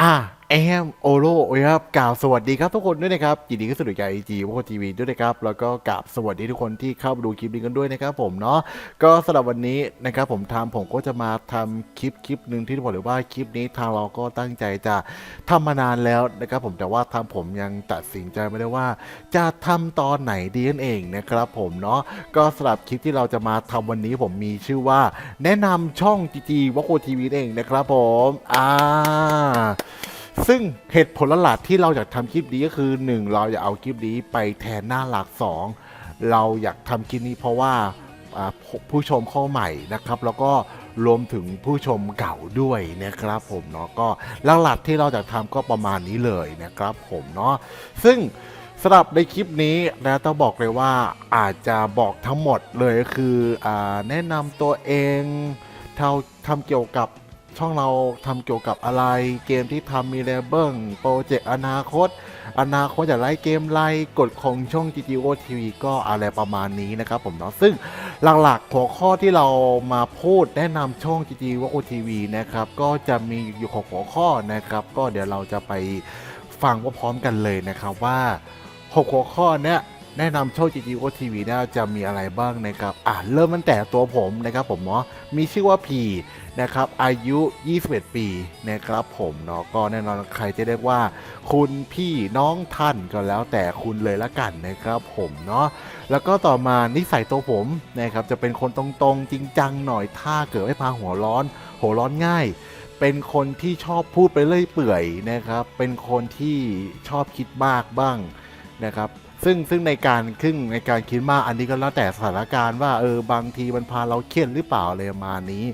อะ แอมโอโลครับกล่าวสวัสดีครับทุกคนด้วยนะครับยินดีก็สนุกใจจีวอทีวีด้วยนะครับแล้วก็กราบสวัสดีทุกคนที่เข้ามาดูคลิปนี้กันด้วยนะครับผมเนาะก็สำหรับวันนี้นะครับผมทำผมก็จะมาทำคลิปคลิปหนึ่งที่บอกเลยว่าคลิปนี้ทางเราก็ตั้งใจจะทำมานานแล้วนะครับผมแต่ว่าทางผมยังตัดสินใจไม่ได้ว่า จะทำตอนไหนดีนั่นเองนะครับผมเนาะก็สำหรับคลิปที่เราจะมาทำวันนี้ผมมีชื่อว่า แนะนำช่องจีจีวอโคทีวีเองนะครับผมอ่า ซึ่งเหตุผลหลักที่เราอยากทำคลิปนี้ก็คือ 1 เราอยากเอาคลิปนี้ไปแทนหน้าหลัก 2 เราอยากทำคลิปนี้เพราะว่าผู้ชมเข้าใหม่นะครับ แล้วก็รวมถึงผู้ชมเก่าด้วยนะครับผมเนาะก็หลักๆที่เราอยากทำก็ประมาณนี้เลยนะครับผมเนาะซึ่งสำหรับในคลิปนี้นะต้องบอกเลยว่าอาจจะบอกทั้งหมดเลยก็คืออแนะนำตัวเองเท่าทำเกี่ยวกับ ช่องเราทำเกี่ยวกับอะไรเกมที่ทำมีอะไรเบิ้งโปรเจกต์อนาคต อนาคตจะไล่เกมไล่กฎของช่อง GTO TV ก็อะไรประมาณนี้นะครับผมเนาะซึ่งหลักๆหัวข้อที่เรามาพูดแนะนำช่อง GTO TV นะครับก็จะมีอยู่หกหัวข้อนะครับ ก็เดี๋ยวเราจะไปฟังพร้อมกันเลยนะครับว่า6หัวข้อเนี้ย แนะนำช่อง GTO TV เนี่ยจะมีอะไรบ้างนะครับอะเริ่มตั้งแต่ตัวผมนะครับผมเนาะมีชื่อว่าพีนะครับอายุ 21 ปีนะครับผมเนาะก็แน่นอนใครจะเรียกว่า คุณพี่น้องท่านก็แล้วแต่คุณเลยละกันนะครับผมเนาะแล้วก็ต่อมานิสัยตัวผมนะครับจะเป็นคนตรงๆ จริงจังหน่อยถ้าเกิดไม่พาหัวร้อน หัวร้อนง่ายเป็นคนที่ชอบพูดไปเรื่อยเปื่อยนะครับ เป็นคนที่ชอบคิดมากบ้างนะครับ ซึ่งซึ่งในการครึ่งในการคิดมากอันนี้ก็แล้วแต่สถานการณ์ว่าเออบางทีมันพาเราเครียดหรือเปล่าอะไรประมาณนี้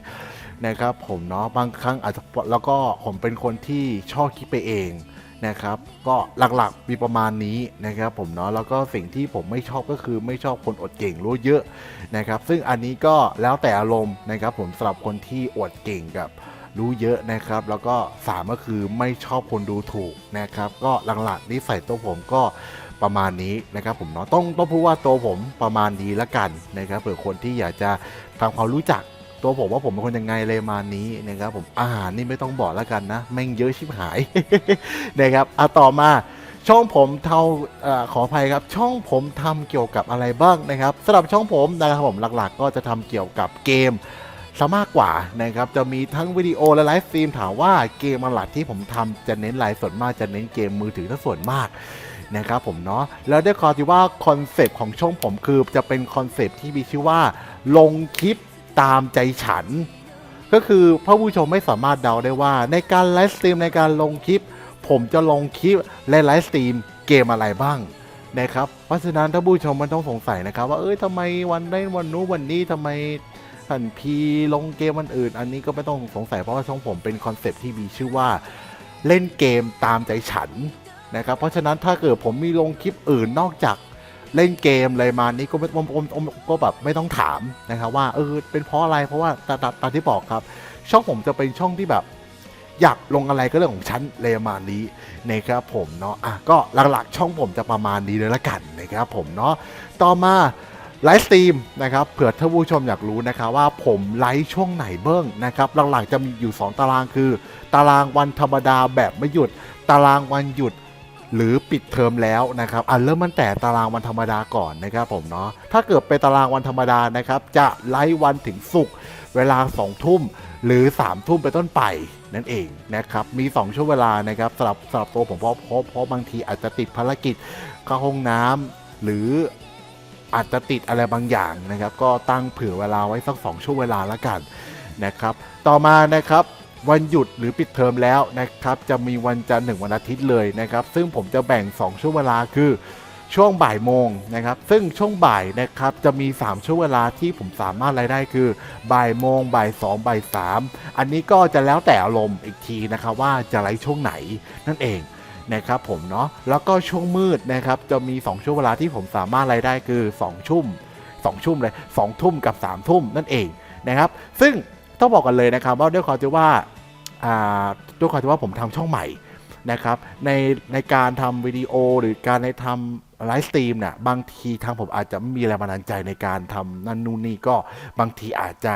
นะครับผมเนาะบางครั้งอาจจะแล้วก็ผมเป็นคนที่ชอบคิดไปเองนะครับ ก็หลักๆมีประมาณนี้นะครับผมเนาะแล้วก็สิ่งที่ผมไม่ชอบก็คือไม่ชอบคนอดเก่งรู้เยอะนะครับ ซึ่งอันนี้ก็แล้วแต่อารมณ์นะครับ ผมสำหรับคนที่อดเก่งกับรู้เยอะนะครับ แล้วก็สามก็คือไม่ชอบคนดูถูกนะครับ ก็หลักๆนิสัยตัวผมก็ ประมาณนี้นะครับผมเนาะต้องต้องพูดว่าตัวผมประมาณนี้ละกันนะครับเผื่อคนที่อยากจะทำความรู้จักตัวผมว่าผมเป็นคนยังไงเลยมานี้นะครับผมอาหารนี่ไม่ต้องบอกแล้วกันนะแม่งเยอะชิบหายนะครับอะต่อมาช่องผมเท่าอขออภัยครับ ช่องผมทำเกี่ยวกับอะไรบ้างนะครับสำหรับช่องผมนะครับผมหลักๆ ก็จะทำเกี่ยวกับเกมซะมากกว่านะครับจะมีทั้งวิดีโอและไลฟ์สตรีมถามว่าเกมหลักที่ผมทำจะเน้นไลฟ์ส่วนมากจะเน้นเกมมือถือถ้าส่วนมาก นะครับผมเนาะแล้วด้วยความที่ว่าคอนเซปต์ของช่องผมคือจะเป็นคอนเซปต์ที่มีชื่อว่า ลงคลิปตามใจฉัน ก็คือผู้ชมไม่สามารถเดาได้ว่า ในการไลฟ์สตรีมในการลงคลิป ผมจะลงคลิปและไลฟ์สตรีมเกมอะไรบ้างนะครับเพราะฉะนั้นถ้าผู้ชมมันต้องสงสัยนะครับ ว่าเอ้ยทำไมวันได้วันนู้นวันนี้ทำไมท่านพีลงเกมมันอื่น อันนี้ก็ไม่ต้องสงสัยเพราะว่าช่องผมเป็นคอนเซปต์ที่มีชื่อว่า เล่นเกมตามใจฉัน นะครับเพราะฉะนั้นถ้าเกิดผมมีลงคลิปอื่นนอกจากเล่นเกมอะไรมานี้ก็ไม่มมก็แบบไม่ต้องถามนะครับว่าเออเป็นเพราะอะไรเพราะว่าตาตาตาที่บอกครับ ช่องผมจะเป็นช่องที่แบบอยากลงอะไรก็เรื่องของฉันเลยมานี้นะครับผมเนาะอะก็หลักๆ ช่องผมจะประมาณนี้เลยละกันนะครับผมเนาะต่อมาไลฟ์สตรีมนะครับเผื่อท่านผู้ชมอยากรู้นะครับว่าผมไลฟ์ช่วงไหนเบิ้งนะครับหลักๆจะมีอยู่ 2 ตารางคือ ตารางวันธรรมดาแบบไม่หยุด ตารางวันหยุด หรือปิดเทอมแล้วนะครับอะเริ่มมันแต่ตารางวันธรรมดาก่อนนะครับผมเนาะถ้าเกิดเป็นตารางวันธรรมดานะครับจะไลฟ์วันถึงศุกร์เวลา2ทุ่มหรือ3ทุ่มเป็นต้นไปนั่นเองนะครับมี 2 ช่วงเวลานะครับสำหรับสำหรับตัวผมเพราะเพราะเพราะบางทีอาจจะติดภารกิจเข้าห้องน้ำหรืออาจจะติดอะไรบางอย่างนะครับ ก็ตั้งเผื่อเวลาไว้สักสองช่วงเวลาละกันนะครับ ต่อมานะครับ วันหยุดหรือปิดเทอมแล้วนะครับ จะมีวันจันทร์หนึ่งวันอาทิตย์เลยนะครับ ซึ่งผมจะแบ่ง 2 ช่วงเวลาคือช่วงบ่ายโมงนะครับ ซึ่งช่วงบ่ายนะครับจะมี 3 ช่วงเวลาที่ผมสามารถรายได้คือบ่ายโมงบ่ายสองบ่ายสามอันนี้ก็จะแล้วแต่อารมณ์อีกทีนะครับว่าจะไลฟ์ช่วงไหนนั่นเองนะครับผมเนาะแล้วก็ช่วงมืดนะครับจะมี 2 ช่วงเวลาที่ผมสามารถรายได้คือ 2 ชุ่ม 2 ชุ่มเลย2ทุ่มกับ3ทุ่มนั่นเองนะครับ ซึ่งต้องบอกกันเลยนะครับว่าด้วยความที่ว่าอ่า ด้วยความที่ว่าผมทำช่องใหม่นะครับในในการทำวิดีโอหรือการในทำไลฟ์สตรีมเนี่ยบางทีทางผมอาจจะไม่มีแรงบันดาลใจในการทำนั่นนู่นนี่ก็บางทีอาจจะ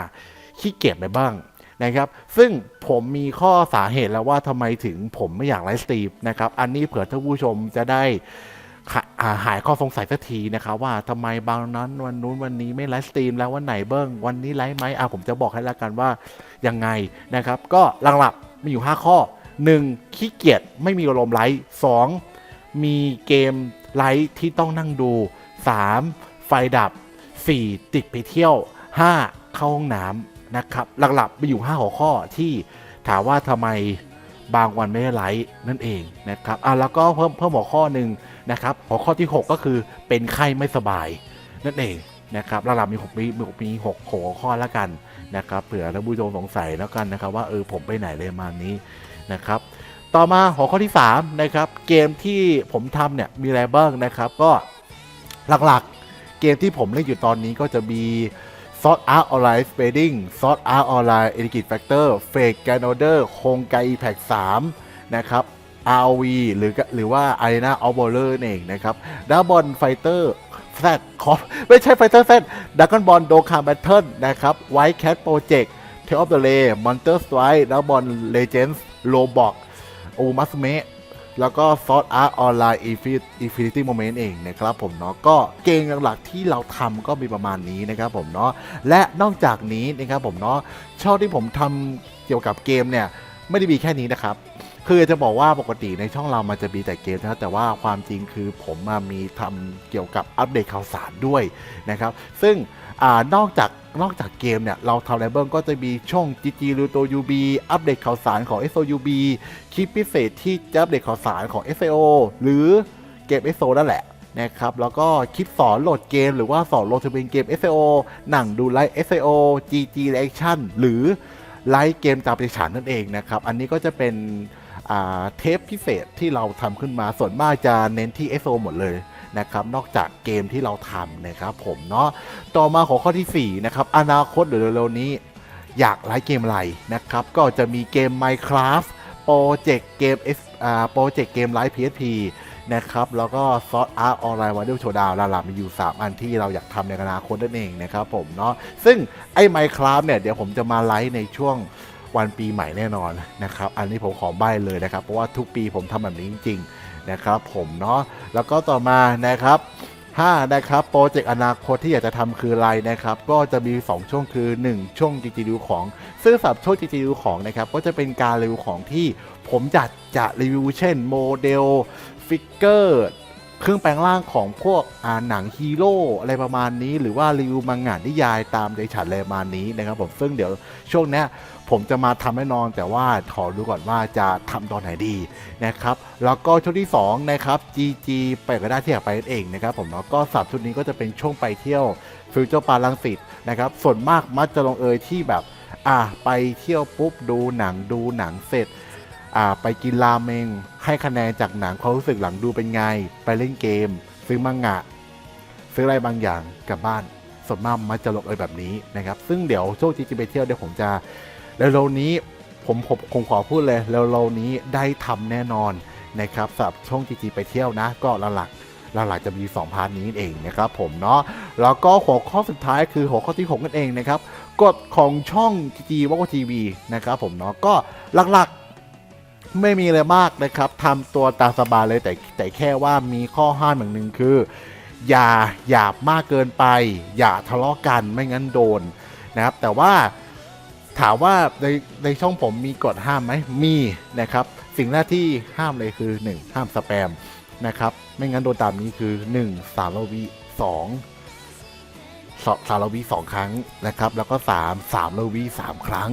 ขี้เกียจไปบ้างนะครับ ซึ่งผมมีข้อสาเหตุแล้วว่าทำไมถึงผมไม่อยากไลฟ์สตรีมนะครับ อันนี้เผื่อท่านผู้ชมจะได้ หายข้อสงสัยสักทีนะครับว่าทำไมบางนั้นวันนู้นวันนี้ไม่ไลฟ์สตรีมแล้ววันไหนเบิ้งวันนี้ไลฟ์ไหมอะผมจะบอกให้แล้วกันว่ายังไงนะครับ ก็หลักๆมีอยู่ 5 ข้อ 1. ขี้เกียจไม่มีอารมณ์ไลฟ์ 2. มีเกมไลฟ์ที่ต้องนั่งดู 3. ไฟดับ 4. ติดไปเที่ยว 5. เข้าห้องน้ำนะครับ หลักๆมีอยู่ 5 หัวข้อที่ถามว่าทำไมบางวันไม่ได้ไลฟ์นั่นเองนะครับอะแล้วก็เพิ่มเพิ่มหัวข้อหนึ่ง นะครับหัวข้อที่ 6 ก็คือเป็นไข้ไม่สบายนั่นเองนะครับหลักๆมีหกมีมีมีหกหัวข้อแล้วกันนะครับเผื่อท่านผู้ชมสงสัยแล้วกันนะครับว่าเออผมไปไหนเลยมานี้นะครับต่อมาหัวข้อที่3นะครับเกมที่ผมทำเนี่ยมีอะไรบ้างนะครับ ก็หลักๆเกมที่ผมเล่นอยู่ตอนนี้ก็จะมี s o r t Art Online Spading s o r t Art Online e d i g i t Factor Fake g a n o d e r โคงไก Impact 3นะครับ RV หรือหรือว่า Arena of w a r r o r เองนะครับด a บอลไฟเตอร์แซดคอไม่ใช่ไฟเตอร์แซดดักกอนบอลโดคาแบทเทิลนะครับ White Cat Project Tale of the Lay Monster Strike ด a บอล Legends Roblox โอมัสเมแล้วก็ซอสอาร์ออนไลน์อินฟินิตี้โมเมนต์เองนะครับผมเนาะก็เกมหลักๆที่เราทำก็มีประมาณนี้นะครับผมเนาะและนอกจากนี้นะครับผมเนาะช่องที่ผมทำเกี่ยวกับเกมเนี่ย ไม่ได้มีแค่นี้นะครับ คือจะบอกว่าปกติในช่องเรามันจะมีแต่เกมนะแต่ว่าความจริงคือผมมามีทำเกี่ยวกับอัปเดตข่าวสารด้วยนะครับ ซึ่งอนอกจากนอกจากเกมเนี่ย เราทำไรเบิ้งก็จะมีช่อง GG หรือตัว UB อัปเดตข่าวสารของ SOUB คลิปพิเศษที่จะอัปเดตข่าวสารของ SAO หรือเกม SO นั่นแหละนะครับ แล้วก็คลิปสอนโหลดเกม หรือว่าสอนโหลดทะเบียนเกม SAO หนังดูไลฟ์ SAO GG Reaction หรือไลฟ์เกมตามประชันนั่นเองนะครับ อันนี้ก็จะเป็น เทปพิเศษที่เราทำขึ้นมาส่วนมากจะเน้นที่ SO หมดเลยนะครับนอกจากเกมที่เราทำนะครับผมเนาะต่อมาของข้อที่ 4 นะครับ อนาคตหรือเร็วๆนี้ อยากไลฟ์เกมอะไรนะครับ ก็จะมีเกม Minecraft โปรเจกต์เกม S อ่าโปรเจกต์เกมไลฟ์ PSP นะครับ แล้วก็ซอสอาร์ออนไลน์วันเดลโชดาวลาลามีอยู่ 3 อันที่เราอยากทำในอนาคตนั่นเองนะครับผมเนาะซึ่งไอ้ Minecraft เนี่ย เดี๋ยวผมจะมาไลฟ์ในช่วง วันปีใหม่แน่นอนนะครับ อันนี้ผมขอใบ้เลยนะครับ เพราะว่าทุกปีผมทำแบบนี้จริงๆนะครับ ผมเนาะแล้วก็ต่อมานะครับ5นะครับโปรเจกต์อนาคตที่อยากจะทำคืออะไรนะครับ ก็จะมี 2 ช่วงคือ 1 ช่วงจริงๆดูของ ซึ่งสำหรับช่วงจริงๆดูของนะครับ ก็จะเป็นการรีวิวของที่ผมจะจะรีวิวเช่นโมเดลฟิกเกอร์ เครื่องแปลงร่างของพวกอ่าหนังฮีโร่อะไรประมาณนี้ หรือว่ารีวิวมังงะนิยายตามใจฉันอะไรประมาณนี้นะครับผมซึ่งเดี๋ยวช่วงนี้ผมจะมาทำแน่นอน แต่ว่าขอดูก่อนว่าจะทำตอนไหนดีนะครับแล้วก็ช่วงที่2นะครับ GG ไปก็ได้ที่อยากไปนั่นเองนะครับผมแล้วก็สับชุดนี้ก็จะเป็นช่วงไปเที่ยวฟิวเจอร์ปาลังสิตนะครับส่วนมากมักจะลงเอยที่แบบอะไปเที่ยวปุ๊บดูหนังดูหนังเสร็จ อ่าไปกินราเมง ให้คะแนนจากหนังความรู้สึกหลังดูเป็นไง ไปเล่นเกม ซื้อมังงะ ซื้ออะไรบางอย่างกลับบ้านส่วนมากมันจะลงเอยแบบนี้นะครับ ซึ่งเดี๋ยวโชคจีจีไปเที่ยวเดี๋ยวผมจะเร็วๆนี้ผมผมคงขอพูดเลยเร็วๆนี้ได้ทำแน่นอนนะครับสำหรับช่องจีจีไปเที่ยวนะ ก็หลักๆหลักๆจะมี 2 พาร์ทนี้เองนะครับผมเนาะแล้วก็หัวข้อสุดท้ายคือหัวข้อที่6นั่นเองนะครับกฎของช่องจีจีวอลทีวีนะครับผมเนาะก็หลักๆ ไม่มีอะไรมากนะครับทำตัวตามสบายเลยแต่แต่แค่ว่ามีข้อห้ามอย่างหนึ่งคือ อย่าหยาบมากเกินไป อย่าทะเลาะกันไม่งั้นโดนนะครับ แต่ว่าถามว่าในในช่องผมมีกฎห้ามไหมมีนะครับ สิ่งแรกที่ห้ามเลยคือ 1 ห้ามสแปมนะครับไม่งั้นโดนตามนี้คือ 1 สารวิ2สสารวิสองครั้งนะครับ แล้วก็ 3 3ลวิสามครั้ง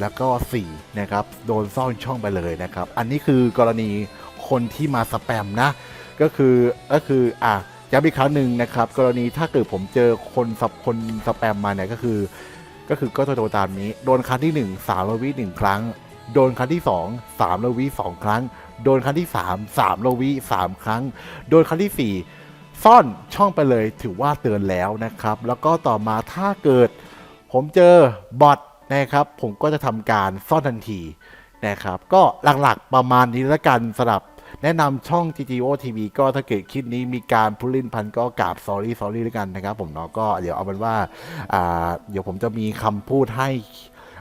แล้วก็ 4 นะครับ โดนซ่อนช่องไปเลยนะครับ อันนี้คือกรณีคนที่มาสแปมนะ ก็คือก็คืออะย้ำอีกครั้งหนึ่งนะครับ กรณีถ้าเกิดผมเจอคนสับคนสแปมมาเนี่ยก็คือ ก็คือก็จะโดนตามนี้ โดนครั้งที่ 1 3โลวิหนึ่งครั้ง โดนครั้งที่ 2 3โลวิสองครั้ง โดนครั้งที่ 3 3โลวิ3ครั้ง โดนครั้งที่ 4 ซ่อนช่องไปเลยถือว่าเตือนแล้วนะครับ แล้วก็ต่อมาถ้าเกิดผมเจอบอท นะครับ ผมก็จะทำการซ่อนทันทีนะครับ ก็หลักๆประมาณนี้ล้วกันสำหรับแนะนำช่อง GGO TV ก็ถ้าเกิดคลิปนี้มีการพูดลินพันก็กราบ sorry sorry แล้วกันนะครับ ผมเนาะก็เดี๋ยวเอาเป็นว่าอ่าเดี๋ยวผมจะมีคำพูดให้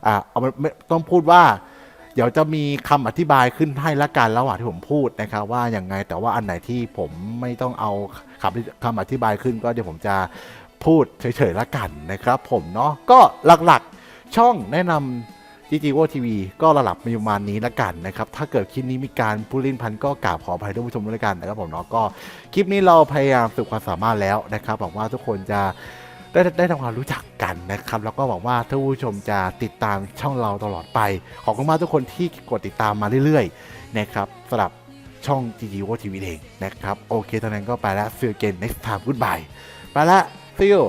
อ่าเอาไม่ไม่ต้องพูดว่า เดี๋ยวจะมีคำอธิบายขึ้นให้ละกันระหว่างที่ผมพูดนะครับ ว่าอย่างไงแต่ว่าอันไหนที่ผมไม่ต้องเอาคำคำอธิบายขึ้น ก็เดี๋ยวผมจะพูดเฉยๆละกันนะครับ ผมเนาะก็หลักๆ ช่องแนะนำจีจีโอทีวีก็ระดับประมาณนี้ละกันนะครับ ถ้าเกิดคลิปนี้มีการพูดลิ้นพันก็กราบขออภัยท่านผู้ชมด้วยละกันนะครับผมเนาะก็คลิปนี้เราพยายามสุดความสามารถแล้วนะครับหวังว่าทุกคนจะได้ได้ทำความรู้จักกันนะครับแล้วก็หวังว่าท่านผู้ชมจะติดตามช่องเราตลอดไป ขอบคุณมากทุกคนที่กดติดตามมาเรื่อยๆนะครับสำหรับช่อง GGO TV เองนะครับ โอเคตอนนั้นก็ไปแล้ว see you again next time goodbye ไปละ see you